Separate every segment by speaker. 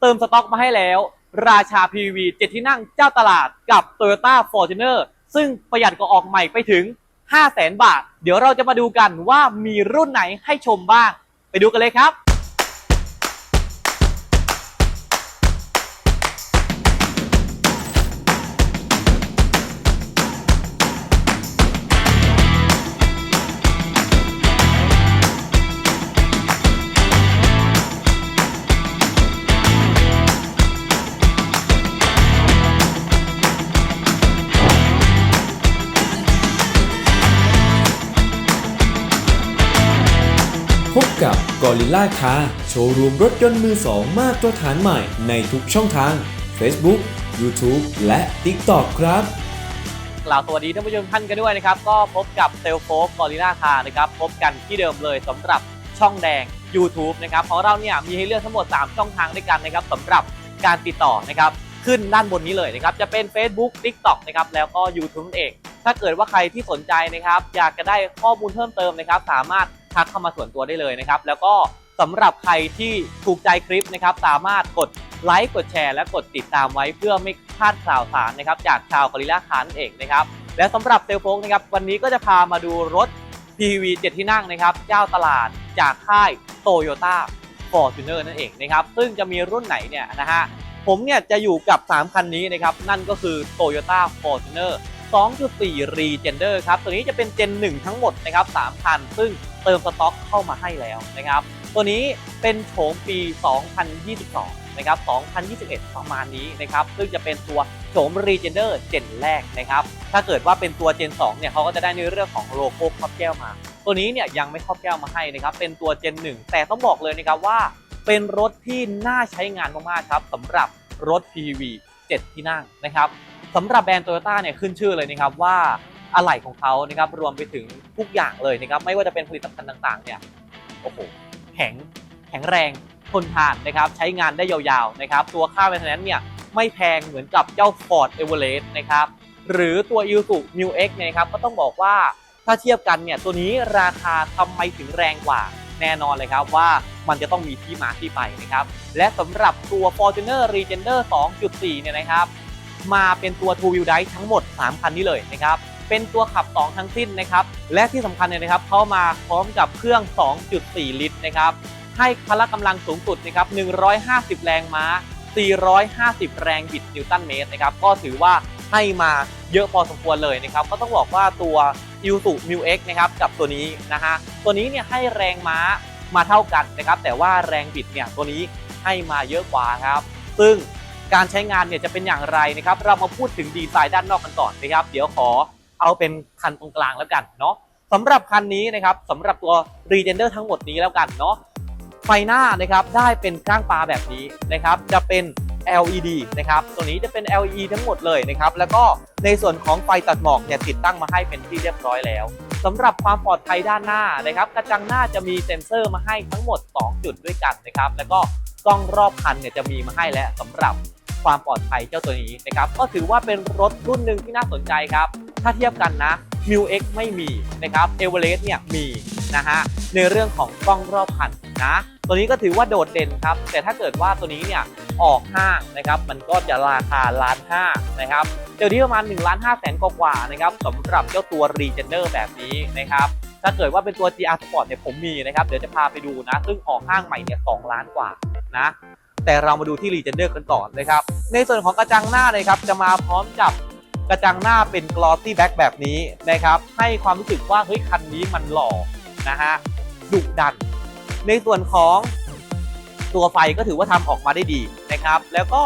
Speaker 1: เติมสต็อกมาให้แล้ว ราชา PV 7 ที่นั่งเจ้าตลาดกับ Toyota Fortuner ซึ่งประหยัดกว่าออกใหม่ไปถึง 500,000 บาท เดี๋ยวเราจะมาดูกันว่ามีรุ่นไหนให้ชมบ้าง ไปดูกันเลยครับ
Speaker 2: กับ Gorilla Car โชว์รูมรถยนต์มือสองมาตรฐานใหม่ในทุกช่องทาง Facebook YouTube และ TikTok ครับ
Speaker 1: กล่าวสวัสดีท่านผู้ชมท่านกันด้วยนะครับ ก็พบกับเซลโฟกกอริล่าคานะครับ พบกันที่เดิมเลยสำหรับช่องแดง YouTube นะครับของเราเนี่ยมีให้เลือกทั้งหมด 3 ช่องทางด้วยกันนะครับสำหรับการติดต่อนะครับขึ้นด้านบนนี้เลยนะครับ จะเป็น Facebook TikTok นะครับแล้วก็ YouTube เอง ถ้าเกิดว่าใครที่สนใจนะครับ อยากจะได้ข้อมูลเพิ่มเติมนะครับ สามารถ ทักเข้ามาส่วนตัวได้เลยนะครับ แล้วก็สำหรับใครที่ถูกใจคลิปนะครับ สามารถกดไลค์กดแชร์และกดติดตามไว้เพื่อไม่พลาดข่าวสารนะครับ จากชาวกอริลลาคานนเองนะครับ และสำหรับเซลโฟกนะครับ วันนี้ก็จะพามาดูรถ PV 7 ที่นั่งนะครับ เจ้าตลาดจากค่าย Toyota Fortuner นั่นเองนะครับ ซึ่งจะมีรุ่นไหนเนี่ยนะฮะผมเนี่ยจะอยู่กับ 3 คันนี้นะครับ นั่นก็คือ Toyota Fortuner 2.4 Regender ครับ ตัวนี้จะเป็น Gen 1 ทั้งหมดนะครับ 3 คัน ซึ่ง เติมสต็อกเข้ามาให้แล้วนะครับ ตัวนี้เป็นโฉมปี 2022 นะครับ 2021 ประมาณนี้นะครับ ซึ่งจะเป็นตัวโฉม Regender Gen แรกนะครับ ถ้าเกิดว่าเป็นตัว Gen 2เนี่ยเขาก็จะได้ในเรื่องของโลโก้ครอบแก้วมา ตัวนี้เนี่ยยังไม่ครอบแก้วมาให้นะครับ เป็นตัว Gen 1แต่ต้องบอกเลยนะครับว่า เป็นรถที่น่าใช้งานมากๆครับสำหรับรถ PV 7 ที่นั่งนะครับสำหรับแบรนด์โตโยต้าเนี่ยขึ้นชื่อเลยนะครับว่า อะไหล่ของเขานะครับรวมไปถึงทุกอย่างเลยนะครับไม่ว่าจะเป็นผลิตภัณฑ์ต่างๆเนี่ยโอ้โหแข็งแข็งแรงทนทานนะครับใช้งานได้ยาวๆนะครับตัวค่า maintenance เนี่ยไม่แพงเหมือนกับเจ้า Ford Everest นะครับหรือตัว Isuzu Mu X เนี่ยนะครับก็ต้องบอกว่าถ้าเทียบกันเนี่ยตัวนี้ราคาทำไมถึงแรงกว่าแน่นอนเลยครับว่ามันจะต้องมีที่มาที่ไปนะครับ และสำหรับตัว Fortuner Regender 2.4 เนี่ยนะครับ มาเป็นตัว Two Wheel Drive ทั้งหมด 3 คันนี้เลยนะครับ เป็นตัวขับ 2 ทั้งสิ้นนะครับ และที่สำคัญเนี่ยนะครับเขามาพร้อมกับเครื่อง 2.4 ลิตรนะครับ ให้พละกำลังสูงสุดนะครับ 150 แรงม้า 450 แรงบิดนิวตันเมตรนะครับ ก็ถือว่าให้มาเยอะพอสมควรเลยนะครับ ก็ต้องบอกว่าตัว i s u Mu X นะครับกับตัวนี้นะฮะ ตัวนี้เนี่ยให้แรงม้ามาเท่ากันนะครับ แต่ว่าแรงบิดเนี่ยตัวนี้ให้มาเยอะกว่าครับ ซึ่งการใช้งานเนี่ยจะเป็นอย่างไรนะครับ เรามาพูดถึงดีไซน์ด้านนอกกันก่อนนะครับ เดี๋ยวขอ เอาเป็นคันตรงกลางแล้วกันเนาะสำหรับคันนี้นะครับสำหรับตัว Regender ทั้งหมดนี้แล้วกันเนาะไฟหน้านะครับได้เป็นก้างปลาแบบนี้นะครับจะเป็น LED นะครับตัวนี้จะเป็น LED ทั้งหมดเลยนะครับแล้วก็ในส่วนของไฟตัดหมอกเนี่ยติดตั้งมาให้เป็นที่เรียบร้อยแล้วสำหรับความปลอดภัยด้านหน้านะครับกระจังหน้าจะมีเซ็นเซอร์มาให้ทั้งหมด 2 จุดด้วยกันนะครับแล้วก็กล้องรอบคันเนี่ยจะมีมาให้แล้วสำหรับความปลอดภัยเจ้าตัวนี้นะครับก็ถือว่าเป็นรถรุ่นหนึ่งที่น่าสนใจครับ ถ้าเทียบกันนะ m u X ไม่มีนะครับ e v e r e s t เนี่ยมีนะฮะในเรื่องของกล้องรอบคันนะตัวนี้ก็ถือว่าโดดเด่นครับ แต่ถ้าเกิดว่าตัวนี้เนี่ยออกห้างนะครับมันก็จะราคาล้านห้านะครับเดี๋ยวที่ประมาณ1ล้าน5แสนกว่านะครับสำหรับเจ้าตัว Regender แบบนี้นะครับถ้าเกิดว่าเป็นตัว GR Sport เนี่ยผมมีนะครับเดี๋ยวจะพาไปดูนะ ซึ่งออกห้างใหม่เนี่ย2ล้านกว่านะแต่เรามาดูที่ Regender กันก่อนนะครับในส่วนของกระจังหน้าเลยครับจะมาพร้อมกับ กระจังหน้าเป็น glossy back แบบนี้นะครับ ให้ความรู้สึกว่าเฮ้ยคันนี้มันหล่อนะฮะดุดัน ในส่วนของตัวไฟก็ถือว่าทำออกมาได้ดีนะครับ แล้วก็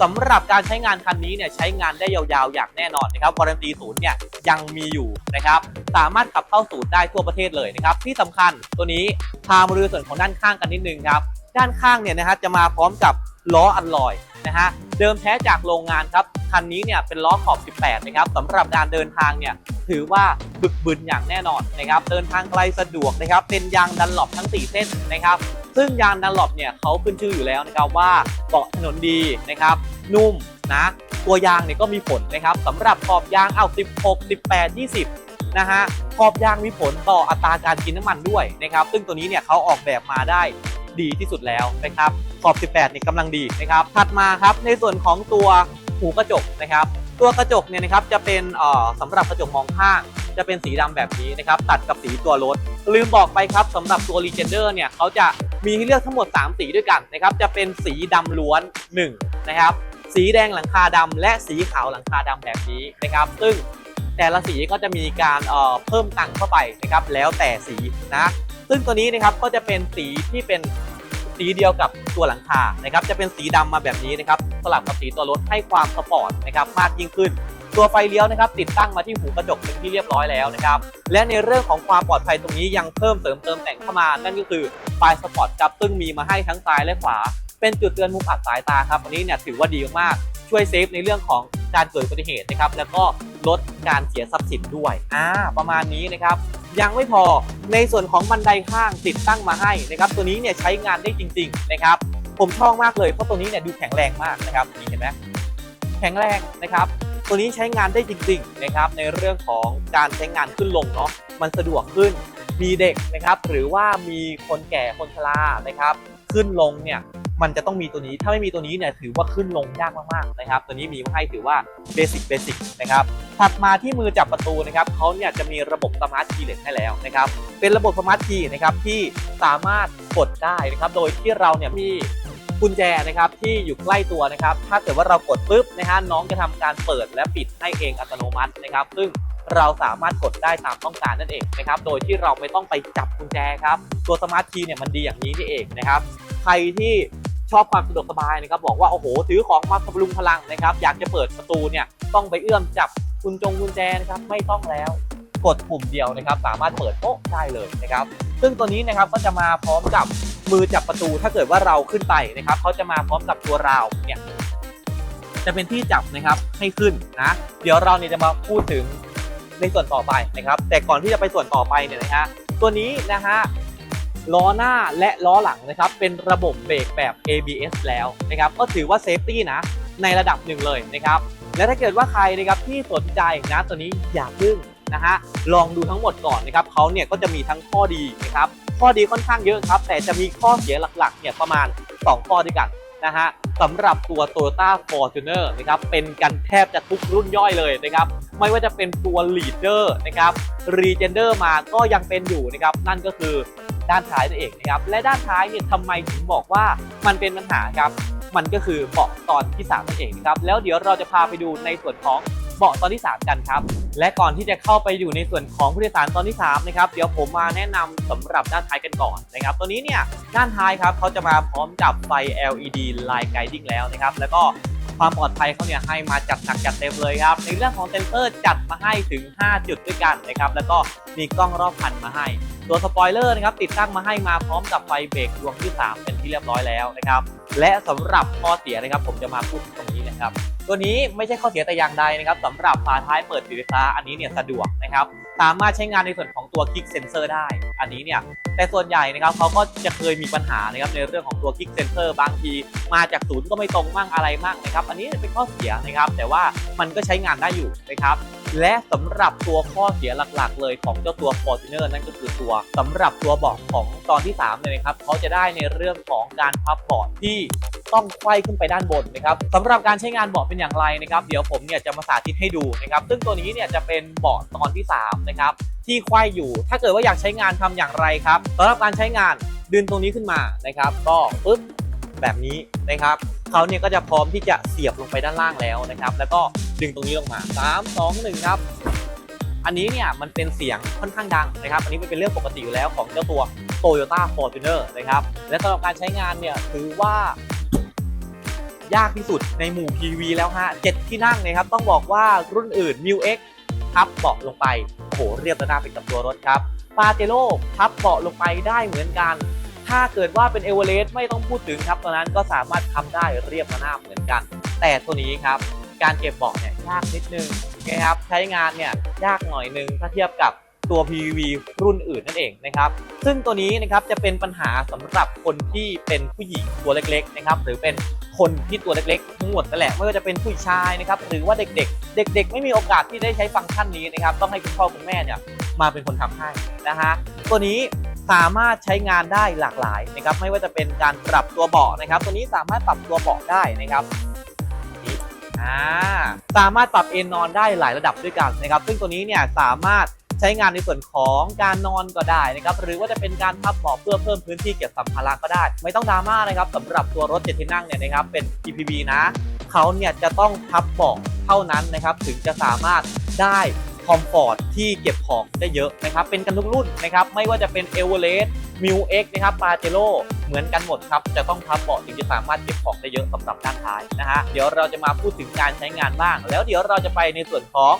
Speaker 1: สำหรับการใช้งานคันนี้เนี่ยใช้งานได้ยาวๆ อย่างแน่นอนนะครับวารันตีศูนย์เนี่ยยังมีอยู่นะครับ สามารถขับเข้าศูนย์ได้ทั่วประเทศเลยนะครับ ที่สำคัญตัวนี้พามาดูส่วนของด้านข้างกันนิดนึงครับ ด้านข้างเนี่ยนะฮะจะมาพร้อมกับล้ออัลลอย นะฮะเดิมแท้จากโรงงานครับคันนี้เนี่ยเป็นล้อขอบ 18 นะครับสำหรับการเดินทางเนี่ยถือว่าบึกบึนอย่างแน่นอนนะครับเดินทางไกลสะดวกนะครับเป็นยางดันหลบทั้ง 4 เส้นนะครับ ซึ่งยางดันหลบเนี่ยเขาขึ้นชื่ออยู่แล้วนะครับว่าเกาะถนนดีนะครับนุ่มนะตัวยางเนี่ยก็มีผลนะครับสำหรับขอบยางเอา 16 18 20นะฮะขอบยางมีผลต่ออัตราการกินน้ำมันด้วยนะครับ ซึ่งตัวนี้เนี่ยเขาออกแบบมาได้ ดีที่สุดแล้วนะครับขอบ 18นี่กำลังดีนะครับถัดมาครับในส่วนของตัวหูกระจกนะครับ ตัวกระจกเนี่ยนะครับจะเป็นเอ่อสำหรับกระจกมองข้างจะเป็นสีดำแบบนี้นะครับตัดกับสีตัวรถ ลืมบอกไปครับสำหรับตัว Legender เนี่ยเขาจะมีให้เลือกทั้งหมด 3 สีด้วยกันนะครับจะเป็นสีดำล้วน1นะครับสีแดงหลังคาดำและสีขาวหลังคาดำแบบนี้นะครับ ซึ่งแต่ละสีก็จะมีการเอ่อเพิ่มตังค์เข้าไปนะครับแล้วแต่สีนะ ซึ่งตัวนี้นะครับก็จะเป็นสีที่เป็นสีเดียวกับตัวหลังคานะครับจะเป็นสีดำมาแบบนี้นะครับสลับกับสีตัวรถให้ความสปอร์ตนะครับมากยิ่งขึ้น ตัวไฟเลี้ยวนะครับติดตั้งมาที่หูกระจกเป็นที่เรียบร้อยแล้วนะครับและในเรื่องของความปลอดภัยตรงนี้ยังเพิ่มเสริมเติมแต่งเข้ามา นั่นก็คือไฟสปอร์ตครับซึ่งมีมาให้ทั้งซ้ายและขวา เป็นจุดเตือนมุมอับสายตาครับอันนี้เนี่ยถือว่าดีมากช่วยเซฟในเรื่องของ การเกิดอุบัติเหตุนะครับแล้วก็ลดการเสียทรัพย์สินด้วยอ่าประมาณนี้นะครับยังไม่พอในส่วนของบันไดข้างติดตั้งมาให้นะครับตัวนี้เนี่ยใช้งานได้จริง ๆนะครับ ผมชอบมากเลยเพราะตัวนี้เนี่ยดูแข็งแรงมากนะครับนี่เห็นไหมแข็งแรงนะครับ ตัวนี้ใช้งานได้จริงๆนะครับในเรื่องของการใช้งานขึ้นลงเนาะมันสะดวกขึ้นมีเด็กนะครับหรือว่ามีคนแก่คนชรานะครับ ขึ้นลงเนี่ยมันจะต้องมีตัวนี้ ถ้าไม่มีตัวนี้เนี่ยถือว่าขึ้นลงยากมากๆนะครับ ตัวนี้มีมาให้ถือว่าเบสิกเบสิกนะครับ ถัดมาที่มือจับประตูนะครับเขาเนี่ยจะมีระบบสมาร์ทคีย์เลสให้แล้วนะครับ เป็นระบบสมาร์ทคีย์นะครับที่สามารถกดได้นะครับ โดยที่เราเนี่ยมีกุญแจนะครับที่อยู่ใกล้ตัวนะครับ ถ้าเกิดว่าเรากดปุ๊บนะฮะน้องจะทำการเปิดและปิดให้เองอัตโนมัตินะครับ ซึ่ง เราสามารถกดได้ตามต้องการนั่นเองนะครับโดยที่เราไม่ต้องไปจับกุญแจครับตัวสมาร์ทคีย์เนี่ยมันดีอย่างนี้นี่เองนะครับใครที่ชอบความสะดวกสบายนะครับบอกว่าโอ้โหถือของมาพลุงพลังนะครับ อยากจะเปิดประตูเนี่ยต้องไปเอื้อมจับกุญจงกุญแจนะครับไม่ต้องแล้วกดปุ่มเดียวนะครับ สามารถเปิดโต๊ะได้เลยนะครับ ซึ่งตัวนี้นะครับก็จะมาพร้อมกับมือจับประตูถ้าเกิดว่าเราขึ้นไปนะครับเขาจะมาพร้อมกับตัวราวเนี่ยจะเป็นที่จับนะครับให้ขึ้นนะ เดี๋ยวเราเนี่ยจะมาพูดถึง ในส่วนต่อไปนะครับ แต่ก่อนที่จะไปส่วนต่อไปเนี่ยนะฮะตัวนี้นะฮะล้อหน้าและล้อหลังนะครับเป็นระบบเบรกแบบ ABS แล้วนะครับก็ถือว่าเซฟตี้นะในระดับหนึ่งเลยนะครับและถ้าเกิดว่าใครนะครับที่สนใจนะตัวนี้อย่าพึ่งนะฮะลองดูทั้งหมดก่อนนะครับเขาเนี่ยก็จะมีทั้งข้อดีนะครับข้อดีค่อนข้างเยอะครับ แต่จะมีข้อเสียหลักๆเนี่ยประมาณ 2 ข้อด้วยกันนะฮะสำหรับตัว Toyota Fortuner นะครับเป็นกันแทบจะทุกรุ่นย่อยเลยนะครับ ไม่ว่าจะเป็นตัว Leader นะครับ Regender มาก็ยังเป็นอยู่นะครับนั่นก็คือด้านท้ายนั่นเองนะครับและด้านท้ายเนี่ยทำไมถึงบอกว่ามันเป็นปัญหาครับมันก็คือเบาะตอนที่3นั่นเองนะครับแล้วเดี๋ยวเราจะพาไปดูในส่วนของ เบาะตอนที่ 3 กันครับ และก่อนที่จะเข้าไปอยู่ในส่วนของผู้โดยสารตอนที่3นะครับเดี๋ยวผมมาแนะนำสำหรับด้านท้ายกันก่อนนะครับตัวนี้เนี่ยด้านท้ายครับเขาจะมาพร้อมกับไฟ LED Line Guiding แล้วนะครับแล้วก็ความปลอดภัยเขาเนี่ยให้มาจัดหนักจัดเต็มเลยครับ ในเรื่องของเซนเซอร์จัดมาให้ถึง 5 จุดด้วยกันนะครับแล้วก็มีกล้องรอบคันมาให้ ตัวสปอยเลอร์นะครับติดตั้งมาให้มาพร้อมกับไฟเบรกดวงที่ 3 เป็นที่เรียบร้อยแล้วนะครับและสำหรับข้อเสียนะครับผมจะมาพูดตรงนี้นะครับ ตัวนี้ไม่ใช่ข้อเสียแต่อย่างใดนะครับสำหรับฝาท้ายเปิดปิดไฟฟ้าอันนี้เนี่ยสะดวกนะครับสามารถใช้งานในส่วนของตัวคลิกเซนเซอร์ได้ อันนี้เนี่ยแต่ส่วนใหญ่นะครับเขาก็จะเคยมีปัญหานะครับในเรื่องของตัวคลิกเซนเซอร์บางที มาจากศูนย์ก็ไม่ตรงมั่งอะไรมั่งนะครับ อันนี้เป็นข้อเสียนะครับ แต่ว่ามันก็ใช้งานได้อยู่นะครับ และสำหรับตัวข้อเสียหลักๆ เลยของเจ้าตัว Fortuner นั่นก็คือตัวสำหรับตัวบาะของตอนที่3เนี่ยนะครับเขาจะได้ในเรื่องของการพับเบาะที่ต้องไขว้ขึ้นไปด้านบนนะครับสำหรับการใช้งานเบาะเป็นอย่างไรนะครับ เดี๋ยวผมเนี่ยจะมาสาธิตให้ดูนะครับซึ่งตัวนี้เนี่ยจะเป็นเบาะตอนที่3นะครับที่ไขว้อยู่ ถ้าเกิดว่าอยากใช้งานทำอย่างไรครับสำหรับการใช้งานดึงตรงนี้ขึ้นมานะครับ ก็ปึ๊บแบบนี้นะครับ เขาเนี่ยก็จะพร้อมที่จะเสียบลงไปด้านล่างแล้วนะครับ แล้วก็ดึงตรงนี้ลงมา 3 2 1 ครับ อันนี้เนี่ยมันเป็นเสียงค่อนข้างดังนะครับ อันนี้มันเป็นเรื่องปกติอยู่แล้วของเจ้าตัว Toyota Fortuner นะครับ และสำหรับการใช้งานเนี่ยถือว่ายากที่สุดในหมู่ PV แล้วฮะ7ที่นั่งนะครับ ต้องบอกว่ารุ่นอื่น m i X พับเบาะลงไป โอ้โห เรียบระนาบไปกับตัวรถครับปาเจโร่พับเบาะลงไปได้เหมือนกัน ถ้าเกิดว่าเป็นเอเวอเรสต์ไม่ต้องพูดถึงครับตอนนั้นก็สามารถทำได้เรียบระนาบเหมือนกัน แต่ตัวนี้ครับการเก็บเบาะเนี่ยยากนิดนึงนะครับใช้งานเนี่ยยากหน่อยนึงถ้าเทียบกับตัว PVV รุ่นอื่นนั่นเองนะครับ ซึ่งตัวนี้นะครับจะเป็นปัญหาสำหรับคนที่เป็นผู้หญิงตัวเล็กๆนะครับหรือเป็นคนที่ตัวเล็กๆทั้งหมดนั่นแหละไม่ว่าจะเป็นผู้ชายนะครับหรือว่าเด็กๆ เด็ก ๆ ไม่มีโอกาสที่ได้ใช้ฟังก์ชันนี้นะครับต้องให้คุณพ่อคุณแม่เนี่ยมาเป็นคนทำให้นะฮะตัวนี้ สามารถใช้งานได้หลากหลายนะครับไม่ว่าจะเป็นการปรับตัวเบาะนะครับ ตัวนี้สามารถปรับตัวเบาะได้นะครับนี่อ่าสามารถปรับเอนนอนได้หลายระดับด้วยกันนะครับ ซึ่งตัวนี้เนี่ยสามารถใช้งานในส่วนของการนอนก็ได้นะครับหรือว่าจะเป็นการพับเบาะเพื่อเพิ่มพื้นที่เก็บสัมภาระก็ได้ ไม่ต้องดราม่านะครับสำหรับตัวรถเจ็ดที่นั่งเนี่ยนะครับเป็น EPB นะเขาเนี่ยจะต้องพับเบาะเท่านั้นนะครับถึงจะสามารถได้ คอมฟอร์ตที่เก็บของได้เยอะนะครับ เป็นกันทุกรุ่นนะครับ ไม่ว่าจะเป็น e v e r e s t m u X นะครับ p a j e r o เหมือนกันหมดครับ จะต้องพับเบาะถึงจะสามารถเก็บของได้เยอะสำหรับด้านท้ายนะฮะ เดี๋ยวเราจะมาพูดถึงการใช้งานบ้าง แล้วเดี๋ยวเราจะไปในส่วนของ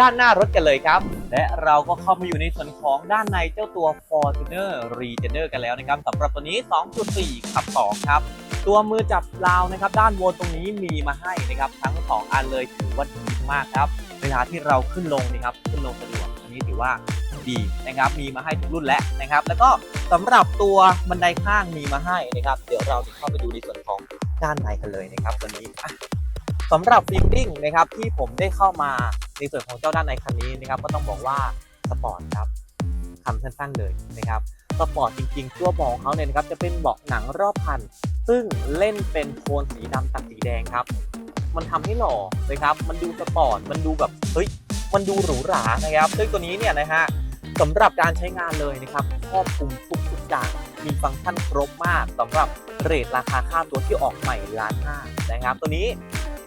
Speaker 1: ด้านหน้ารถกันเลยครับ และเราก็เข้ามาอยู่ในส่วนของด้านในเจ้าตัว Fortuner Regener กันแล้วนะครับสำหรับตัวนี้ 2.4 ขับ 2 ครับ ตัวมือจับราวนะครับ ด้านบนตรงนี้มีมาให้นะครับ ทั้ง 2 อันเลยถือว่าดีมากครับ เวลาที่เราขึ้นลงนะครับขึ้นลงสะดวกอันนี้ถือว่าดีนะครับมีมาให้ทุกรุ่นแล้วนะครับ แล้วก็สำหรับตัวบันไดข้างมีมาให้นะครับ เดี๋ยวเราจะเข้าไปดูในส่วนของด้านในกันเลยนะครับตัวนี้อะสำหรับฟีลลิ่งนะครับที่ผมได้เข้ามาในส่วนของเจ้าด้านในคันนี้นะครับ ก็ต้องบอกว่าสปอร์ตครับคำสั้นๆเลยนะครับสปอร์ตจริงๆ ตัวเบาะของเขาเนี่ยนะครับจะเป็นเบาะหนังรอบคัน ซึ่งเล่นเป็นโทนสีดำตัดสีแดงครับ มันทำให้หล่อนะครับมันดูสปอร์ตมันดูแบบเฮ้ยมันดูหรูหรานะครับซึ่งตัวนี้เนี่ยนะฮะสำหรับการใช้งานเลยนะครับครอบคลุมทุกทุกๆอย่างมีฟังก์ชันครบมากสำหรับเรทราคาค่าตัวที่ออกใหม่ล้านห้านะครับ ตัวนี้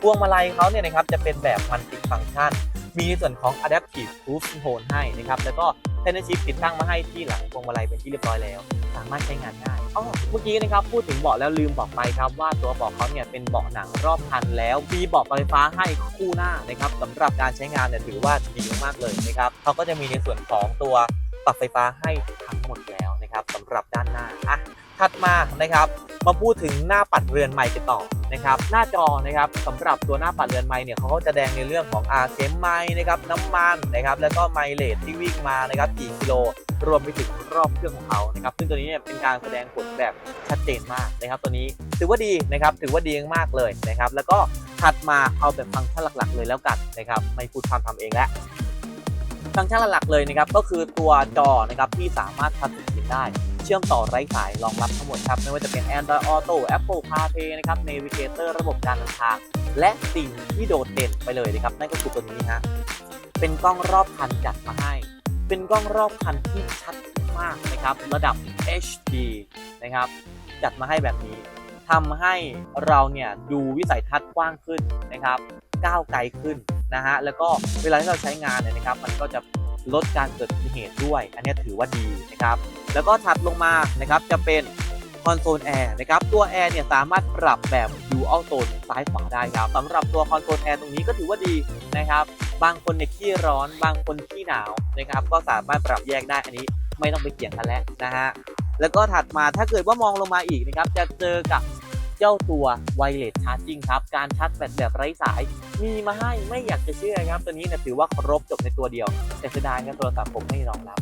Speaker 1: พวงมาลัยเขาเนี่ยนะครับจะเป็นแบบมันติฟังก์ชัน มีในส่วนของ adaptive cruise control ให้นะครับแล้วก็ t e n n e r chip ติดตั้งมาให้ที่หลังพวงมาลัยเป็นที่เรียบร้อยแล้ว สามารถใช้งานง่ายอ๋อเมื่อกี้นะครับพูดถึงเบาะแล้วลืมบอกไปครับว่าตัวเบาะเขาเนี่ยเป็นเบาะหนังรอบคันแล้วมีเบาะไฟฟ้าให้คู่หน้านะครับสำหรับการใช้งานเนี่ยถือว่าดีมากๆเลยนะครับเขาก็จะมีในส่วนของตัวปรับไฟฟ้าให้ทั้งหมดแล้วนะครับสำหรับด้านหน้าอะ ถัดมานะครับมาพูดถึงหน้าปัดเรือนไมค์กันต่อนะครับหน้าจอนะครับสำหรับตัวหน้าปัดเรือนไมค์เนี่ยเขาก็จะแดงในเรื่องของอาเข็มไมค์นะครับน้ำมันนะครับแล้วก็ไมล์เลทที่วิ่งมานะครับกี่กิโลรวมไปถึงรอบเครื่องของเขานะครับซึ่งตัวนี้เนี่ยเป็นการแสดงผลแบบชัดเจนมากนะครับ ตัวนี้ถือว่าดีนะครับถือว่าดีมากเลยนะครับ แล้วก็ถัดมาเอาแบบฟังก์ชันหลักๆ เลยแล้วกันนะครับไม่พูดความทำเองแล้วฟังก์ชันหลักๆเลยนะครับก็คือตัวจอนะครับที่สามารถทัชสกรีนได้ เชื่อมต่อไร้สายรองรับทั้งหมดครับ ไม่ว่าจะเป็น Android Auto Apple CarPlay นะครับ Navigator ระบบการเดินทาง และสิ่งที่โดดเด่นไปเลยนะครับ นั่นก็คือตัวนี้ฮะเป็นกล้องรอบคันจัดมาให้ เป็นกล้องรอบคันที่ชัดมากนะครับ ระดับ HD นะครับ จัดมาให้แบบนี้ทำให้เราเนี่ยดูวิสัยทัศน์กว้างขึ้นนะครับ ก้าวไกลขึ้นนะฮะแล้วก็เวลาที่เราใช้งานเนี่ยนะครับ มันก็จะ ลดการเกิดอุบัติเหตุด้วย อันนี้ถือว่าดีนะครับ แล้วก็ถัดลงมานะครับจะเป็นคอนโซลแอร์นะครับ ตัวแอร์เนี่ยสามารถปรับแบบ Dual Tone ซ้ายขวาได้ครับสำหรับตัวคอนโซลแอร์ตรงนี้ก็ถือว่าดีนะครับ บางคนเนี่ยขี้ร้อน บางคนขี้หนาวนะครับ ก็สามารถปรับแยกได้อันนี้ไม่ต้องไปเกี่ยงกันแล้วนะฮะแล้วก็ถัดมาถ้าเกิดว่ามองลงมาอีกนะครับ จะเจอกับ เจ้าตัวไวเลสชาร์จิ่งครับ การชาร์จแบตแบบไร้สาย มีมาให้ไม่อยากจะเชื่อครับ ตัวนี้เนี่ยถือว่าครบจบในตัวเดียว แต่เสียดายครับโทรศัพท์ผมไม่รองรับ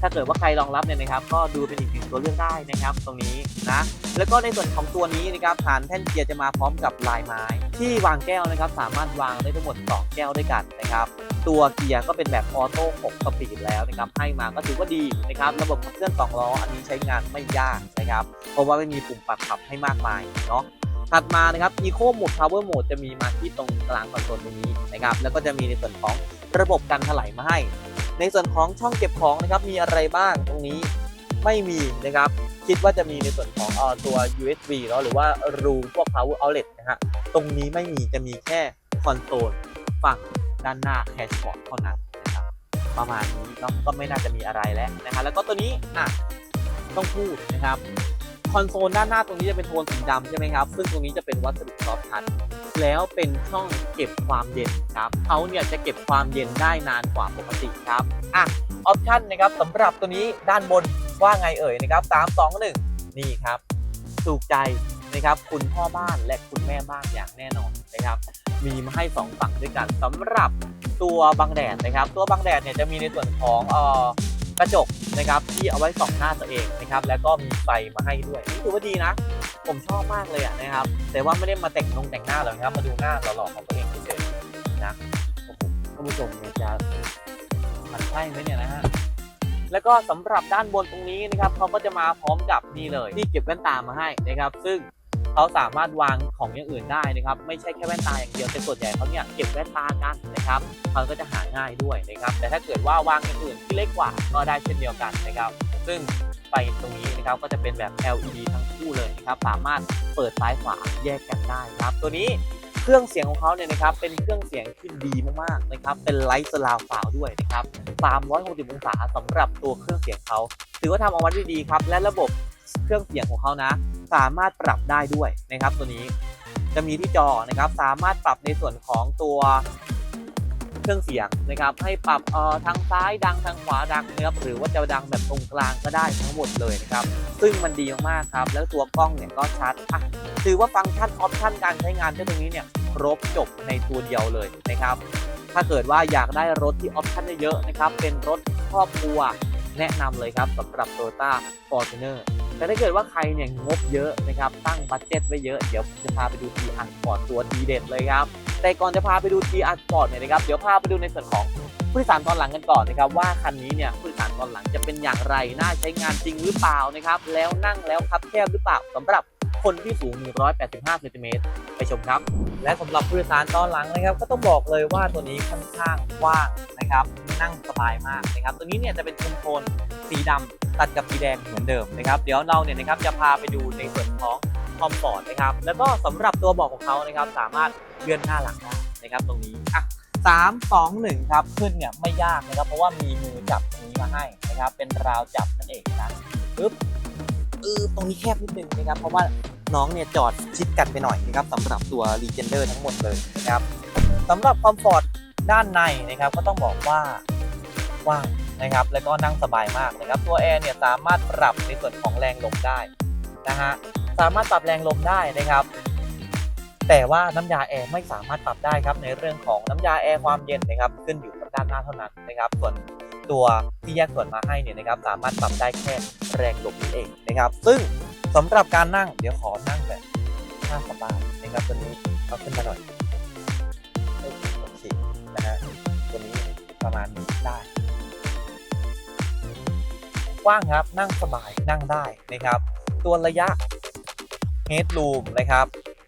Speaker 1: ถ้าเกิดว่าใครรองรับเนี่ยนะครับ ก็ดูเป็นอีกหนึ่งตัวเลือกได้นะครับ ตรงนี้ นะแล้วก็ในส่วนของตัวนี้นะครับฐานแท่นเกียร์จะมาพร้อมกับลายไม้ ที่วางแก้วนะครับ สามารถวางได้ทั้งหมด 2 แก้วด้วยกันนะครับ ตัวเกียร์ก็เป็นแบบออโต้6สปีดแล้วนะครับให้มาก็ถือว่าดีนะครับ ระบบขับเคลื่อน2ล้ออันนี้ใช้งานไม่ยากนะครับ เพราะว่าไม่มีปุ่มปรับขับให้มากมายเนาะถัดมานะครับ Eco Mode Power Mode จะมีมาที่ตรงกลางคอนโซลตรงนี้นะครับ แล้วก็จะมีในส่วนของระบบกันถลายมาให้ ในส่วนของช่องเก็บของนะครับ มีอะไรบ้างตรงนี้ไม่มีนะครับ คิดว่าจะมีในส่วนของอตัว USB เนาะหรือว่ารูพวก power outlet นะฮะตรงนี้ไม่มีจะมีแค่คอนโซลฝั่งด้านหน้าแคชบอร์ดเท่านั้นนะครับประมาณนี้เนาะก็ไม่น่าจะมีอะไรแล้วนะฮะแล้วก็ตัวนี้อะต้องพูดนะครับคอนโซลด้านหน้าตรงนี้จะเป็นโทนสีดำใช่ไหมครับ ซึ่งตรงนี้จะเป็นวัสดุซอฟต์ทัชแล้วเป็นช่องเก็บความเย็นครับเขาเนี่ยจะเก็บความเย็นได้นานกว่าปกติครับอะออปชั่นนะครับสำหรับตัวนี้ด้านบน ว่าไงเอ่ยนะครับ3 2 1นี่ครับถูกใจนะครับคุณพ่อบ้านและคุณแม่บ้านอย่างแน่นอนนะครับ มีมาให้ 2 ฝั่งด้วยกันสำหรับตัวบังแดดนะครับ ตัวบังแดดเนี่ยจะมีในส่วนของเอ่อกระจกนะครับที่เอาไว้ส่องหน้าตัวเองนะครับแล้วก็มีไฟมาให้ด้วยนี่ถือว่าดีนะ ผมชอบมากเลยอะนะครับ แต่ว่าไม่ได้มาแต่งนงแต่งหน้าหรอกนะครับ มาดูหน้าหล่อๆของตัวเองเฉยๆนะโอ้โหท่านผู้ชมเนี่ยจะมันใช่ไหมเนี่ยนะฮะ แล้วก็สำหรับด้านบนตรงนี้นะครับเขาก็จะมาพร้อมกับนี่เลยที่เก็บแว่นตามาให้นะครับ ซึ่งเขาสามารถวางของอย่างอื่นได้นะครับ ไม่ใช่แค่แว่นตาอย่างเดียวแต่ส่วนใหญ่เขาเนี่ยเก็บแว่นตากันนะครับมันก็จะหาง่ายด้วยนะครับ แต่ถ้าเกิดว่าวางอย่างอื่นที่เล็กกว่าก็ได้เช่นเดียวกันนะครับ ซึ่งไฟตรงนี้นะครับก็จะเป็นแบบ LED ทั้งคู่เลยนะครับ สามารถเปิดซ้ายขวาแยกกันได้ครับ ตัวนี้ เครื่องเสียงของเขาเนี่ยนะครับเป็นเครื่องเสียงที่ดีมากๆนะครับเป็นไลท์สลาวฟาวด้วยนะครับ360องศาสำหรับตัวเครื่องเสียงเขาถือว่าทำออกมาได้ดีครับ และระบบเครื่องเสียงของเขานะ สามารถปรับได้ด้วยนะครับ ตัวนี้จะมีที่จอนะครับสามารถปรับในส่วนของตัว เครื่องเสียงนะครับให้ปรับเอ่อทางซ้ายดังทางขวาดังนะครับหรือว่าจะดังแบบตรงกลางก็ได้ทั้งหมดเลยนะครับซึ่งมันดีมากๆครับแล้วตัวกล้องเนี่ยก็ชัดอะถือว่าฟังก์ชันออปชันการใช้งานเจ้าตรงนี้เนี่ยครบจบในตัวเดียวเลยนะครับถ้าเกิดว่าอยากได้รถที่ออปชันเยอะๆนะครับเป็นรถครอบครัวแนะนำเลยครับสำหรับ Toyota Fortuner แต่ถ้าเกิดว่าใครเนี่ยงบเยอะนะครับตั้งบัตเจ็ตไว้เยอะ เดี๋ยวจะพาไปดู T R Sport ตัวดีเด็ดเลยครับ แต่ก่อนจะพาไปดู T R Sport เนี่ยนะครับเดี๋ยวพาไปดูในส่วนของผู้โดยสารตอนหลังกันก่อนนะครับว่าคันนี้เนี่ยผู้โดยสารตอนหลังจะเป็นอย่างไรน่าใช้งานจริงหรือเปล่านะครับแล้วนั่งแล้วคับแคบหรือเปล่าสำหรับคนที่สูง 185เซนติเมตรไปชมครับ และสำหรับผู้โดยสารตอนหลังนะครับ ก็ต้องบอกเลยว่าตัวนี้ค่อนข้างกว้างนะครับ นั่งสบายมากนะครับ ตัวนี้เนี่ยจะเป็นคุมโทนสีดำตัดกับสีแดงเหมือนเดิมนะครับ เดี๋ยวเราเนี่ยนะครับจะพาไปดูในส่วนของ คอมฟอร์ตนะครับแล้วก็สำหรับตัวเบอกของเขานะครับสามารถเลื่อนหน้าหลังได้นะครับตรงนี้อะสามสองหนึ่งครับขึ้นเนี่ยไม่ยากนะครับ เพราะว่ามีมือจับตรงนี้มาให้นะครับ เป็นราวจับนั่นเองนะปึ๊บเออตรงนี้แคบนิดนึงนะครับ เพราะว่าน้องเนี่ยจอดชิดกันไปหน่อยนะครับสำหรับตัว r e g e n d e r ทั้งหมดเลยนะครับสำหรับคอมฟอร์ตด้านในนะครับ ก็ต้องบอกว่ากว้างนะครับ แล้วก็นั่งสบายมากนะครับ ตัวแอร์เนี่ยสามารถปรับในส่วนของแรงลมได้นะฮะ สามารถปรับแรงลมได้นะครับ แต่ว่าน้ำยาแอร์ไม่สามารถปรับได้ครับในเรื่องของน้ำยาแอร์ความเย็นนะครับขึ้นอยู่กับด้านหน้าเท่านั้นนะครับ ส่วนตัวที่แยกส่วนมาให้เนี่ยนะครับ สามารถปรับได้แค่แรงลมนั่นเองนะครับ ซึ่งสำหรับการนั่งเดี๋ยวขอนั่งแบบท่าสบายนะครับตัวนี้เอาขึ้นมาหน่อยโอเคนะฮะตัวนี้ประมาณนี้ได้กว้างครับนั่งสบายนั่งได้นะครับ ตัวระยะ headroom นะครับ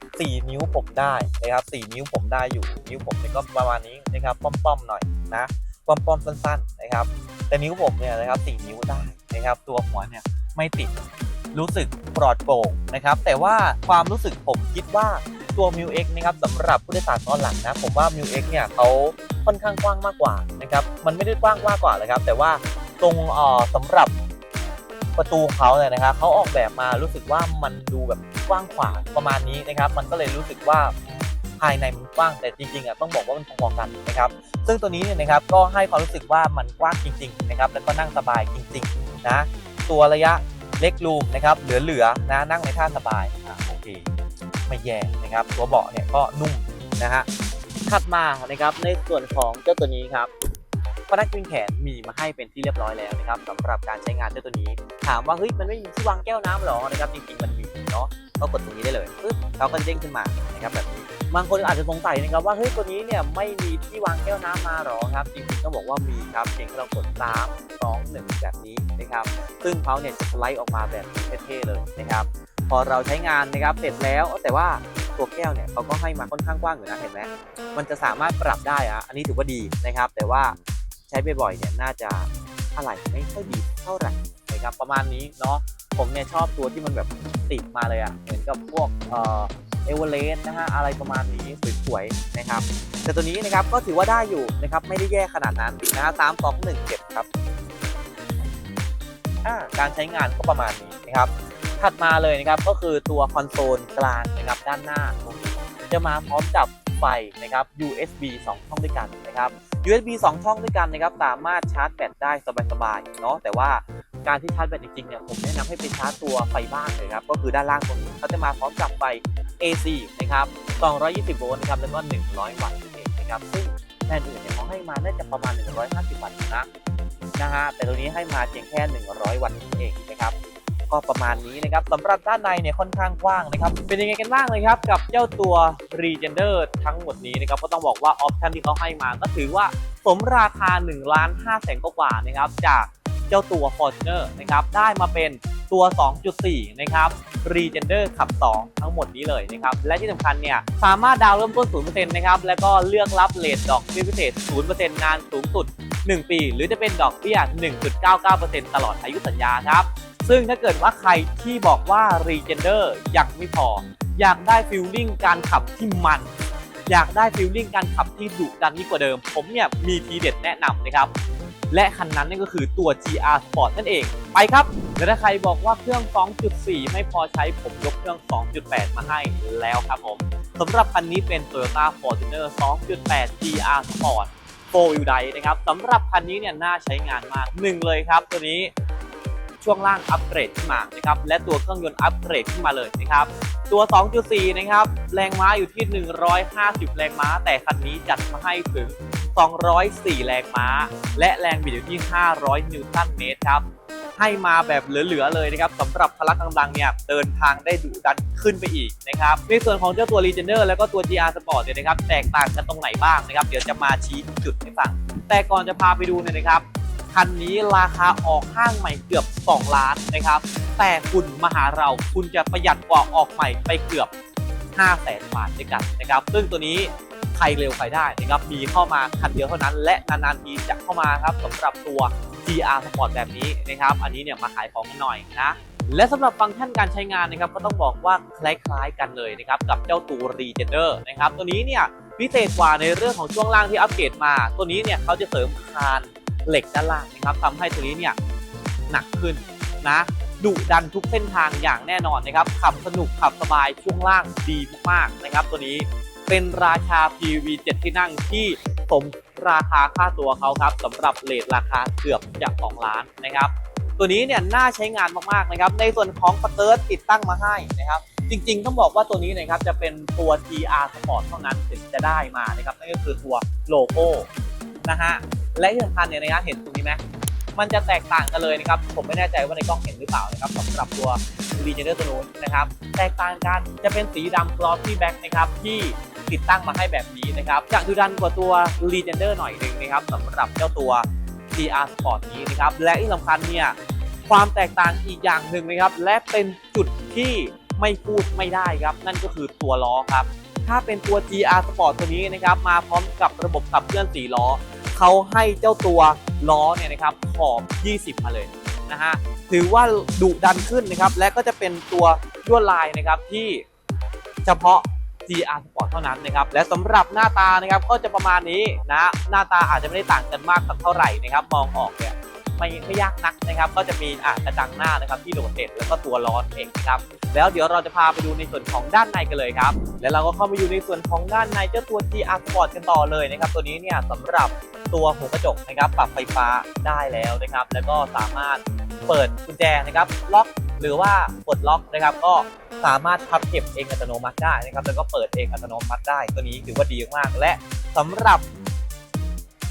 Speaker 1: 4 นิ้วผมได้นะครับ 4 นิ้วผมได้อยู่ นิ้วผมเนี่ยก็ประมาณนี้นะครับป้อมๆหน่อยนะป้อมๆสั้นๆนะครับ แต่นิ้วผมเนี่ยนะครับ 4 นิ้วได้นะครับ ตัวหัวเนี่ยไม่ติดรู้สึกปลอดโปร่งนะครับ แต่ว่าความรู้สึกผมคิดว่าตัว m ิ X นะครับสำหรับผู้โดยสารตอนหลังนะ ผมว่า m ิ X เนี่ยเขาค่อนข้างกว้างมากกว่านะครับ มันไม่ได้กว้างมากกว่าเลยครับ แต่ว่าตรงอ่อสำหรับ ประตูของเขาเนี่ยนะครับเขาออกแบบมารู้สึกว่ามันดูแบบกว้างขวางประมาณนี้นะครับ มันก็เลยรู้สึกว่าภายในมันกว้างแต่จริงๆอะต้องบอกว่ามันพอๆกันนะครับ ซึ่งตัวนี้เนี่ยนะครับก็ให้ความรู้สึกว่ามันกว้างจริง ๆ นะครับ แล้วก็นั่งสบายจริงๆนะตัวระยะเล็กรูมนะครับเหลือๆนะนั่งในท่าสบายอะโอเคไม่แย่นะครับ ตัวเบาะเนี่ยก็นุ่มนะฮะถัดมานะครับในส่วนของเจ้าตัวนี้ครับ พนักพิงแขนมีมาให้เป็นที่เรียบร้อยแล้วนะครับสำหรับการใช้งานเจ้าตัวนี้ ถามว่าเฮ้ยมันไม่มีที่วางแก้วน้ำหรอนะครับจริงๆมันมีเนาะก็กดตรงนี้ได้เลยปึ๊บเราก็จะเด้งขึ้นมานะครับแบบนี้บางคนอาจจะสงสัยนะครับว่าเฮ้ยตัวนี้เนี่ยไม่มีที่วางแก้วน้ำมาหรอครับจริงๆต้องบอกว่ามีครับเพียงเรากดสามสองหนึ่งแบบนี้นะครับซึ่งเขาเนี่ยจะสไลด์ออกมาแบบเท่ๆเลยนะครับพอเราใช้งานนะครับเสร็จแล้วแต่ว่าตัวแก้วเนี่ยเขาก็ให้มาค่อนข้างกว้างอยู่นะเห็นไหมมันจะสามารถปรับได้อะอันนี้ถือว่าดีนะครับ แต่ว่า ช้บ่อยๆเนี่ยน่าจะอะไรไม่ค่อยดีเท่าไหร่นะครับประมาณนี้เนาะผมเนี่ยชอบตัวที่มันแบบติดมาเลยอะ่ะเหมือนกับพวกเอ่อเอเวอเรสต์นะฮะอะไรประมาณนี้สวยๆนะครับ แต่ตัวนี้นะครับก็ถือว่าได้อยู่นะครับไม่ได้แย่ขนาดนั้นนะฮะสามสองหนึ่งเจ็ดครับการใช้งานก็ประมาณนี้นะครับ ถัดมาเลยนะครับก็คือตัวคอนโซลกลางนะครับด้านหน้าจะมาพร้อมกับไฟนะครับ USB 2 ช่องด้วยกันนะครับ USB 2 ช่องด้วยกันนะครับ สามารถชาร์จแบตได้สบายๆเนาะแต่ว่าการที่ชาร์จแบตจริงๆเนี่ยผมแนะนำให้ไปชาร์จตัวไฟบ้านเลยครับ ก็คือด้านล่างตรงนี้เขาจะมาพร้อมกับไฟ AC นะครับ 220 โวลต์นะครับ แล้วก็ 100 วัตต์นั่นเองนะครับ ซึ่งแบรนด์อื่นเนี่ยเขาให้มาน่าจะประมาณ 150 วัตต์นะนะฮะแต่ตัวนี้ให้มาเพียงแค่ 100 วัตต์นั่นเองนะครับ ก็ประมาณนี้นะครับสำหรับด้านในเนี่ยค่อนข้างกว้างนะครับ เป็นยังไงกันบ้างเลยครับ กับเจ้าตัว r e g e n d e r ทั้งหมดนี้นะครับก็ต้องบอกว่าออปชันที่เขาให้มาก็ถือว่าสมราคา1ล้าน5แสนกว่านะครับจากเจ้าตัว Fortuner นะครับได้มาเป็นตัว 2.4 นะครับ Regender ขับ 2 ทั้งหมดนี้เลยนะครับ และที่สำคัญเนี่ย สามารถดาวน์เริ่มต้น 0%นะครับ แล้วก็เลือกรับเลทดอกเบี้ยพิเศษ 0%นานสูงสุด 1 ปี หรือจะเป็นดอกเบี้ย 1.99%ตลอดอายุสัญญาครับ ซึ่งถ้าเกิดว่าใครที่บอกว่า Regender ยังไม่พอ อยากได้ฟิลลิ่งการขับที่มัน อยากได้ฟิลลิ่งการขับที่ดุดันยิ่งกว่าเดิม ผมเนี่ยมีทีเด็ดแนะนำนะครับ และคันนั้นนั่ก็คือตัว GR Sport นั่นเอง ไปครับและถ้าใครบอกว่าเครื่อง 2.4 ไม่พอใช้ผมยกเครื่อง 2.8 มาให้แล้วครับผมสำหรับคันนี้เป็น Toyota Fortuner 2.8 GR Sport 4 Wheel Drive นะครับสำหรับคันนี้เนี่ยน่าใช้งานมากหนึ่งเลยครับตัวนี้ ช่วงล่างอัปเกรดขึ้นมานะครับและตัวเครื่องยนต์อัปเกรดขึ้นมาเลยนะครับตัว 2.4 นะครับแรงม้าอยู่ที่ 150 แรงม้า แต่คันนี้จัดมาให้ถึง 204 แรงม้า และแรงบิดอยู่ที่ 500 นิวตันเมตรครับให้มาแบบเหลือๆเลยนะครับสำหรับพละกำลังเนี่ยเดินทางได้ดุดันขึ้นไปอีกนะครับในส่วนของเจ้าตัว Legender แล้วก็ตัว GR Sport เนี่ยนะครับแตกต่างกันตรงไหนบ้างนะครับ เดี๋ยวจะมาชี้จุดให้ฟัง แต่ก่อนจะพาไปดูเนี่ยนะครับ คันนี้ราคาออกห้างใหม่เกือบ 2 ล้านนะครับ แต่คุณมาหาเราคุณจะประหยัดกว่าออกใหม่ไปเกือบ5แสนบาทด้วยกันนะครับ ซึ่งตัวนี้ใครเร็วใครได้นะครับ มีเข้ามาคันเดียวเท่านั้น และนานๆทีจะเข้ามาครับสำหรับตัว GR Sport แบบนี้นะครับ อันนี้เนี่ยมาขายของกันหน่อยนะและสำหรับฟังก์ชันการใช้งานนะครับก็ต้องบอกว่าคล้ายๆกันเลยนะครับกับเจ้าตัว r e g e n e r นะครับตัวนี้เนี่ยพิเศษกว่าในเรื่องของช่วงล่างที่อัปเกรดมา ตัวนี้เนี่ยเขาจะเสริมคาน เหล็กด้านล่างนะครับทำให้ตัวนี้เนี่ยหนักขึ้นนะดุดันทุกเส้นทางอย่างแน่นอนนะครับ ขับสนุกขับสบายช่วงล่างดีมากๆนะครับ ตัวนี้เป็นราชา PV 7 ที่นั่งที่สมราคาค่าตัวเขาครับสำหรับเลทราคาเกือบจะ2ล้านนะครับ ตัวนี้เนี่ยน่าใช้งานมากๆนะครับ ในส่วนของสเติร์ดติดตั้งมาให้นะครับ จริงๆ ต้องบอกว่าตัวนี้นะครับจะเป็นตัว GR Sport เท่านั้นถึงจะได้มานะครับนั่นก็คือตัวโลโก้ นะฮะและที่สำคัญเนี่ยนะครับเห็นตรงนี้ไหมมันจะแตกต่างกันเลยนะครับ ผมไม่แน่ใจว่าในกล้องเห็นหรือเปล่านะครับสำหรับตัว r e g e n e r ตัวนู้นนะครับ แตกต่างกันจะเป็นสีดำ glossy back นะครับที่ติดตั้งมาให้แบบนี้นะครับจะดูดันกว่าตัว r e g e n e r หน่อยหนึ่งนะครับสำหรับเจ้าตัว GR Sport นี้นะครับ และที่สำคัญเนี่ยความแตกต่างอีกอย่างหนึ่งนะครับ และเป็นจุดที่ไม่พูดไม่ได้ครับ นั่นก็คือตัวล้อครับ ถ้าเป็นตัว GR Sport ตัวนี้นะครับ มาพร้อมกับระบบขับเคลื่อน4ล้อ เขาให้เจ้าตัวล้อเนี่ยนะครับขอบ 20 มาเลยนะฮะถือว่าดุดันขึ้นนะครับ และก็จะเป็นตัวลวดลายนะครับที่เฉพาะ GR Sport เท่านั้นนะครับ และสำหรับหน้าตานะครับก็จะประมาณนี้นะ หน้าตาอาจจะไม่ได้ต่างกันมากสักเท่าไหร่นะครับ มองออกเนี่ย ไม่ไม่ยากนักนะครับ ก็จะมีอะกระจังหน้านะครับที่โดดเด่นแล้วก็ตัวล้อเองนะครับ แล้วเดี๋ยวเราจะพาไปดูในส่วนของด้านในกันเลยครับ แล้วเราก็เข้าไปอยู่ในส่วนของด้านในเจ้าตัว GR Sport กันต่อเลยนะครับ ตัวนี้เนี่ยสำหรับตัวหัวกระจกนะครับ ปรับไฟฟ้าได้แล้วนะครับ แล้วก็สามารถเปิดกุญแจนะครับล็อกหรือว่าปลดล็อกนะครับก็สามารถพับเก็บเองอัตโนมัติได้นะครับ แล้วก็เปิดเองอัตโนมัติได้ ตัวนี้ถือว่าดีมากและสำหรับ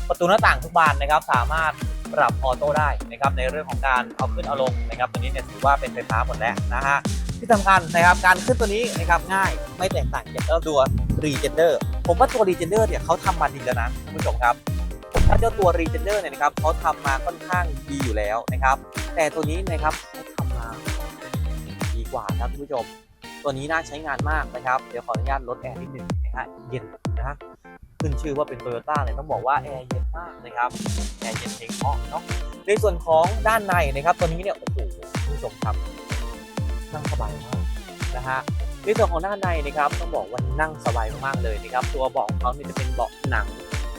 Speaker 1: ประตูหน้าต่างทุกบานนะครับ สามารถ ปรับออโต้ได้นะครับในเรื่องของการเอาขึ้นเอาลงนะครับตัวนี้เนี่ยถือว่าเป็นไฟฟ้าหมดแล้วนะฮะที่สำคัญนะครับการขึ้นตัวนี้นะครับง่ายไม่แตกต่างจากเจ้าตัว Regender ผมว่าตัว Regender เนี่ยเขาทำมาดีแล้วนะคุณผู้ชมครับถ้าเจ้าตัว Regender เนี่ยนะครับเขาทำมาค่อนข้างดีอยู่แล้วนะครับ แต่ตัวนี้นะครับเขาทำมาดีกว่าครับคุณผู้ชม ตัวนี้น่าใช้งานมากนะครับ เดี๋ยวขออนุญาตลดแอร์นิดหนึ่งนะฮะเย็นนะฮะขึ้นชื่อว่าเป็น Toyota เลยต้องบอกว่าแอร์เย็นมากนะครับแอร์เย็นเพลงเพราะเนาะในส่วนของด้านในนะครับตัวนี้เนี่ยโอ้โหผู้ชมครับนั่งสบายมากนะฮะในส่วนของด้านในนะครับต้องบอกว่านั่งสบายมากเลยนะครับ ตัวเบาะของเขาเนี่ยจะเป็นเบาะหนัง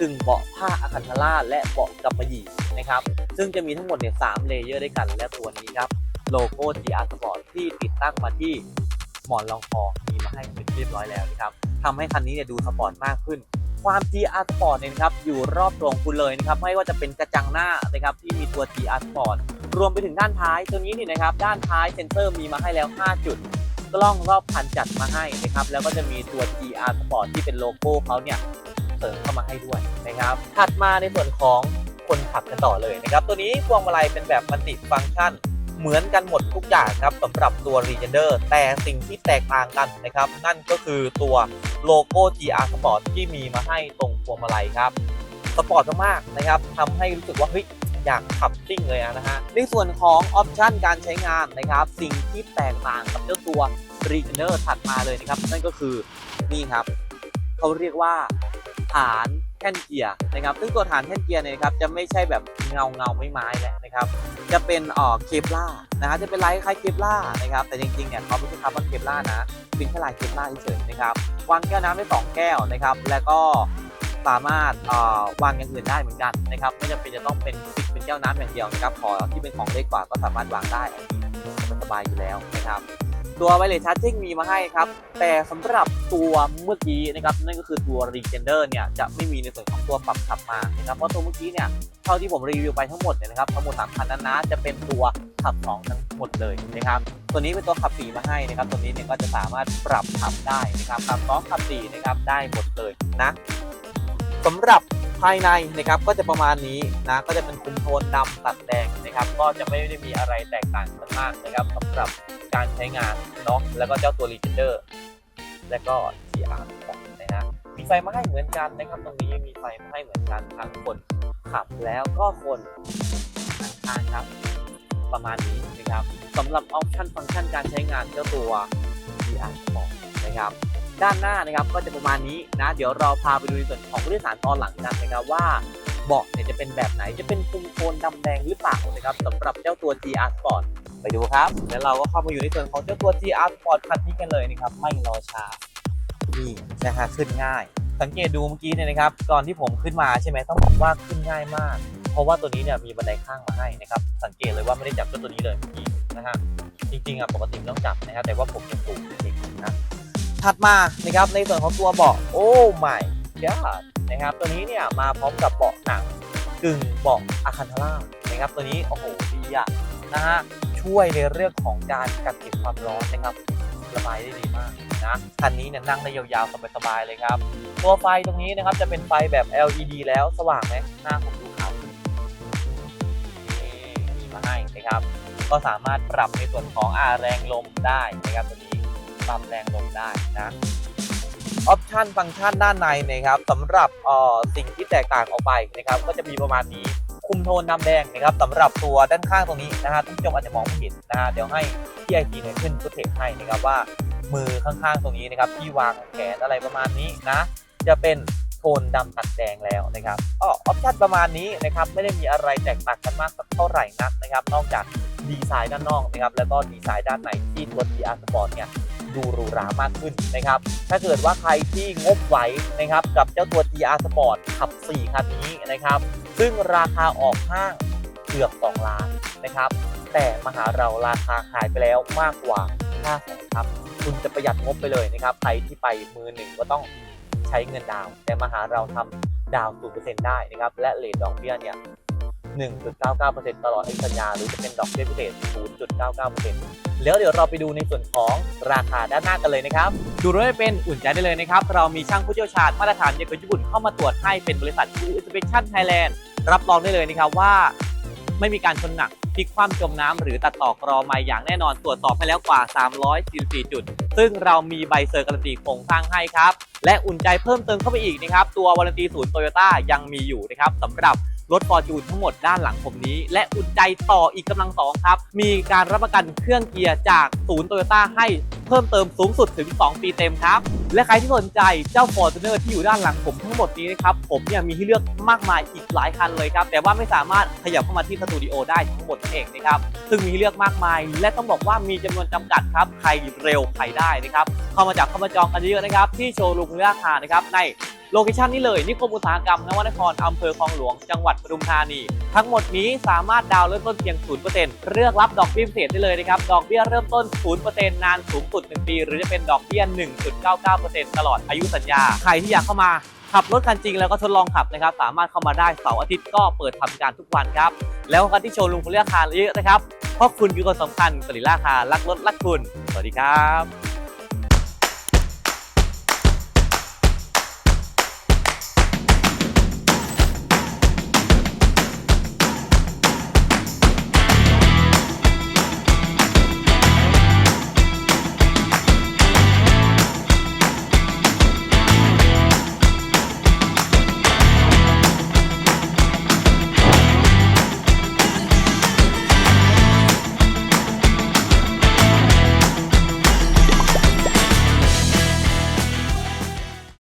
Speaker 1: กึ่งเบาะผ้าอะคันธาราและเบาะกำมะหยี่นะครับ ซึ่งจะมีทั้งหมดเนี่ยสามเลเยอร์ด้วยกันและตัวนี้ครับโลโก้ GR Sport ที่ติดตั้งมาที่ หมอนรองคอมีมาให้เป็นเรียบร้อยแล้วนะครับทำให้คันนี้เนี่ยดูสปอร์ตมากขึ้น ความ GR Sport เนี่ยครับอยู่รอบตัวงคุณเลยนะครับไม่ว่าจะเป็นกระจังหน้านะครับที่มีตัว GR Sport รวมไปถึงด้านท้ายตัวนี้นี่นะครับด้านท้ายเซนเซอร์มีมาให้แล้ว 5 จุด กล้องรอบคันจัดมาให้นะครับแล้วก็จะมีตัว GR Sport ที่เป็นโลโก้เขาเนี่ยเสริมเข้ามาให้ด้วยนะครับถัดมาในส่วนของคนขับกันต่อเลยนะครับตัวนี้พวงมาลัยเป็นแบบมัลติฟังก์ชัน เหมือนกันหมดทุกอย่างครับสำหรับตัว Regender แต่สิ่งที่แตกต่างกันนะครับ นั่นก็คือตัวโลโก้ GR Sport ที่มีมาให้ตรงพวงมาลัยครับสปอร์ตมากๆนะครับทำให้รู้สึกว่าเฮ้ยอยากขับซิ่งเลยนะฮะในส่วนของออปชันการใช้งานนะครับ สิ่งที่แตกต่างกับเจ้าตัว r e g e n e r ถัดมาเลยนะครับ นั่นก็คือนี่ครับ เขาเรียกว่าฐาน ท่นเกียร์นะครับซึ่งตัวฐานแท่นเกียร์เนี่ยครับจะไม่ใช่แบบเงาเงาไม่ไม้แล้วนะครับจะเป็นเอ่อเคปล่านะฮะจะเป็นลายคล้ายเคปล่านะครับแต่จริงๆเนี่ยเขาไม่ใช่คาร์บอนเคปล่านะเป็นแค่ลายเคปล่าเฉยๆนะครับวางแก้วน้ำได้สองแก้วนะครับแล้วก็สามารถอ่อวางอย่างอื่นได้เหมือนกันนะครับไม่จำเป็นจะต้องเป็นปิดเป็นแก้วน้ำอย่างเดียวนะครับขอที่เป็นของเล็กกว่าก็สามารถวางได้มันสบายอยู่แล้วนะครับ ตัวไวเลสชาร์จิ่งมีมาให้ครับ แต่สำหรับตัวเมื่อกี้นะครับนั่นก็คือตัว r e g e n e r เนี่ยจะไม่มีในส่วนของตัวปรับขับมานะครับเพราะตัวเมื่อกี้เนี่ยเท่าที่ผมรีวิวไปทั้งหมดเนี่ยนะครับทั้งหมดสามคันนั้นนะจะเป็นตัวขับ2ทั้งหมดเลยนะครับตัวนี้เป็นตัวขับ4มาให้นะครับตัวนี้เนี่ยก็จะสามารถปรับขับได้นะครับขับ2ขับ4นะครับได้หมดเลยนะสำหรับายในนะครับก็จะประมาณนี้นะก็จะเป็นคุมโทนดำตัดแดงนะครับ ก็จะไม่ได้มีอะไรแตกต่างกันมากนะครับสำหรับการใช้งานเนาะแล้วก็เจ้าตัว r e g e n e r แล้วก็ GR นะฮะมีไฟมาให้เหมือนกันนะครับ ตรงนี้มีไฟมาให้เหมือนกันทั้งคนขับแล้วก็คนนั่งทางครับ ประมาณนี้นะครับสำหรับออปชั่นฟังก์ชันการใช้งานเจ้าตัว GR Sport นะครับ ด้านหน้านะครับก็จะประมาณนี้นะ เดี๋ยวเราพาไปดูในส่วนของผู้โดยสารตอนหลังกันนะครับว่าเบาะเนี่ยจะเป็นแบบไหนจะเป็นคุมโทนดำแดงหรือเปล่านะครับสำหรับเจ้าตัว GR Sport ไปดูครับ แล้วเราก็เข้ามาอยู่ในส่วนของเจ้าตัว GR Sport คันนี้กันเลยนะครับไม่รอช้านี่นะฮะขึ้นง่าย สังเกตดูเมื่อกี้เนี่ยนะครับก่อนที่ผมขึ้นมาใช่ไหมต้องบอกว่าขึ้นง่ายมาก เพราะว่าตัวนี้เนี่ยมีบันไดข้างมาให้นะครับสังเกตเลยว่าไม่ได้จับเจ้าตัวนี้เลยเมื่อกี้นะฮะจริงๆอะปกติต้องจับนะครับแต่ว่าผมยังถูกจริง ถัดมานะครับในส่วนของตัวเบาะโอ้ไม่ยอดนะครับตัวนี้เนี่ยมาพร้อมกับเบาะหนังกึ่งเบาะอาคันทาร่านะครับตัวนี้โอ้โหดีอะนะฮะช่วยในเรื่องของการกักเก็บความร้อนนะครับระบายได้ดีมากนะคันนี้เนี่ยนั่งได้ยาวๆสบายๆเลยครับ ตัวไฟตรงนี้นะครับจะเป็นไฟแบบ LED แล้วสว่างไหมหน้าผมดูขาวขึ้นนี่มีมาให้นะครับ ก็สามารถปรับในส่วนของอาแรงลมได้นะครับตัวนี้ ปรับแรงลมได้นะออปชันฟังก์ชันด้านในนะครับสำหรับออสิ่งที่แตกต่างออกไปนะครับ ก็จะมีประมาณนี้คุมโทนดำแดงนะครับสำหรับตัวด้านข้างตรงนี้นะฮะท่านผู้ชมอาจจะมองไม่เห็นนะฮะเดี๋ยวให้พี่ไอทีเนี่ยขึ้นฟุตเทจให้นะครับว่ามือข้างๆตรงนี้นะครับที่วางแขนอะไรประมาณนี้นะ จะเป็นโทนดำตัดแดงแล้วนะครับอ๋อออปชั่นประมาณนี้นะครับไม่ได้มีอะไรแตกต่างกันมากสักเท่าไหร่นักนะครับ นอกจากดีไซน์ด้านนอกนะครับแล้วก็ดีไซน์ด้านในที่ตัว TR Sport เนี่ย ดูหรูหรามากขึ้นนะครับ ถ้าเกิดว่าใครที่งบไหวนะครับกับเจ้าตัว TR Sport ขับ 4 คันนี้นะครับ ซึ่งราคาออกห้างเกือบ 2 ล้านนะครับ แต่มาหาเราราคาขายไปแล้วมากกว่า5แสนครับ คุณจะประหยัดงบไปเลยนะครับ ใครที่ไปมือหนึ่งก็ต้องใช้เงินดาว แต่มาหาเราทำดาว 0%ได้นะครับ และเลทดอกเบี้ยเนี่ย 1.99%ตลอดอายุสัญญา หรือจะเป็นดอกเบี้ยพิเศษ 0.99%แล้วเดี๋ยวเราไปดูในส่วนของราคาด้านหน้ากันเลยนะครับ ดูรถให้เป็นอุ่นใจได้เลยนะครับ เรามีช่างผู้เชี่ยวชาญมาตรฐานจากญี่ปุ่นเข้ามาตรวจให้เป็นบริษัท u Inspection Thailand รับรองได้เลยนะครับว่า ไม่มีการชนหนักพลิกคว่ำจมน้ำหรือตัดต่อกรอไม้อย่างแน่นอนตรวจสอบให้แล้วกว่า 344 จุด ซึ่งเรามีใบเซอร์การันตีโครงสร้างให้ครับ และอุ่นใจเพิ่มเติมเข้าไปอีกนะครับ ตัววารันตีศูนย์โตโยต้ายังมีอยู่นะครับสำหรับ รถฟอร์จูนทั้งหมดด้านหลังผมนี้ และอุ่นใจต่ออีกกำลังสองครับ มีการรับประกันเครื่องเกียร์จากศูนย์โตโยต้าให้เพิ่มเติมสูงสุดถึง 2 ปีเต็มครับ และใครที่สนใจเจ้า Fortuner ที่อยู่ด้านหลังผมทั้งหมดนี้นะครับ ผมเนี่ยมีให้เลือกมากมายอีกหลายคันเลยครับ แต่ว่าไม่สามารถขยับเข้ามาที่สตูดิโอได้ทั้งหมดนั่นเองนะครับ ซึ่งมีให้เลือกมากมาย และต้องบอกว่ามีจำนวนจำกัดครับ ใครเร็วใครได้นะครับ เข้ามาจับเข้ามาจองกันเยอะๆนะครับ ที่โชว์รูมราคานะครับในโลเคชันนี้เลยนิคมอุตสาหกรรมนวนครอำเภอคลองหลวง จังหวัดปทุมธานี ทั้งหมดนี้สามารถดาวน์เริ่มต้นเพียง 0%เลือกรับดอกเบี้ยพิเศษได้เลยนะครับ ดอกเบี้ยเริ่มต้น 0%นานสูงสุด 1 ปี หรือจะเป็นดอกเบี้ย 1.99%ตลอดอายุสัญญา ใครที่อยากเข้ามาขับรถคันจริงแล้วก็ทดลองขับนะครับ สามารถเข้ามาได้เสาร์อาทิตย์ก็เปิดทำการทุกวันครับ แล้วกันที่โชว์ลุงคุณเรือกคาร์เยอะนะครับเพราะคุณคือคนสำคัญสริล่าคารักรถรักคุณ สวัสดีครับ